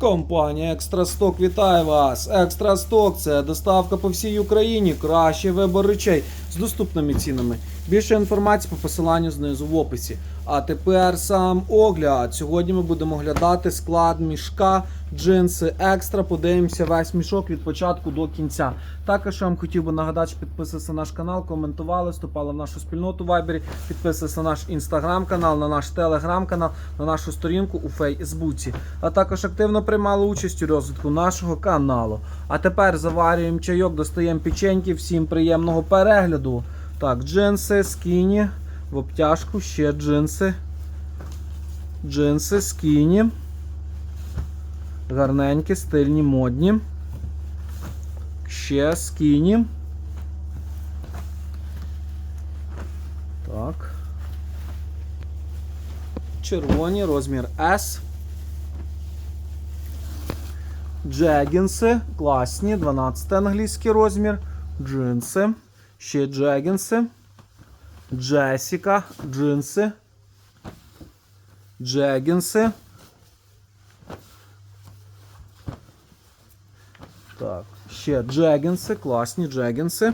Компанія Екстрасток вітає вас! Екстрасток це доставка по всій Україні, кращий вибор речей з доступними цінами. Більше інформації по посиланню знизу в описі. А тепер сам огляд. Сьогодні ми будемо оглядати склад мішка, джинси екстра. Подивимося весь мішок від початку до кінця. Також я вам хотів би нагадати, що підписувалися на наш канал, коментували, вступали в нашу спільноту в Вайбері, підписувалися на наш інстаграм-канал, на наш телеграм-канал, на нашу сторінку у Фейсбуці. А також активно приймали участь у розвитку нашого каналу. А тепер заварюємо чайок, достаємо печеньки. Всім приємного перегляду. Так, джинси, скіні, в обтяжку, ще джинси. Джинси, скіні. Гарненькі, стильні, модні. Ще скіні. Так. Червоні, розмір S. Джегінси. Класні. 12 англійський розмір. Джинси. Ще джегінси. Джесіка. Джинси. Джегінси. Так, ще джегінси, класні джегінси.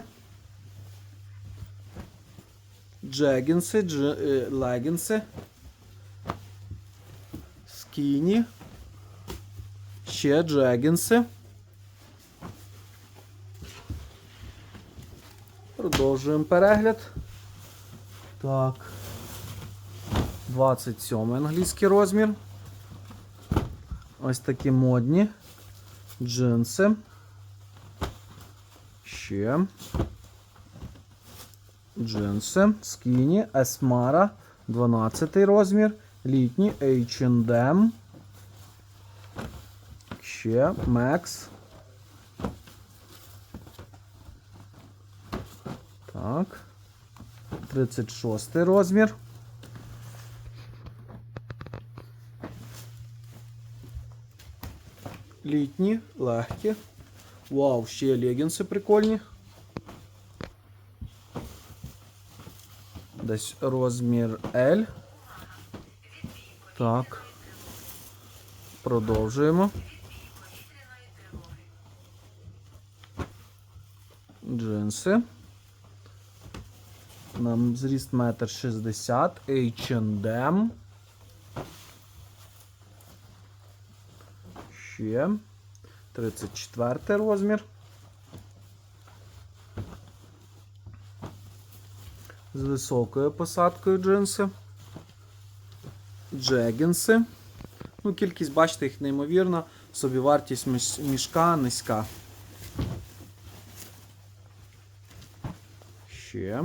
Джегінси, дж... е, легінси. Скіні. Ще джегінси. Продовжуємо перегляд. Так. 27 англійський розмір. Ось такі модні. Джинси. Ще. Джинси. Скіні. Есмара. 12 розмір. Літні H&M. Ще. Max. Так. 36 розмір. Літні, легкі. Вау, ще легінси прикольні. Десь розмір L. Так. Продовжуємо. Джинси. Нам зріст метр шістдесят. H&M. Ще. 34 розмір. З високою посадкою джинси. Джегінси. Ну, кількість, бачите, їх неймовірна. Собівартість мішка низька. Ще.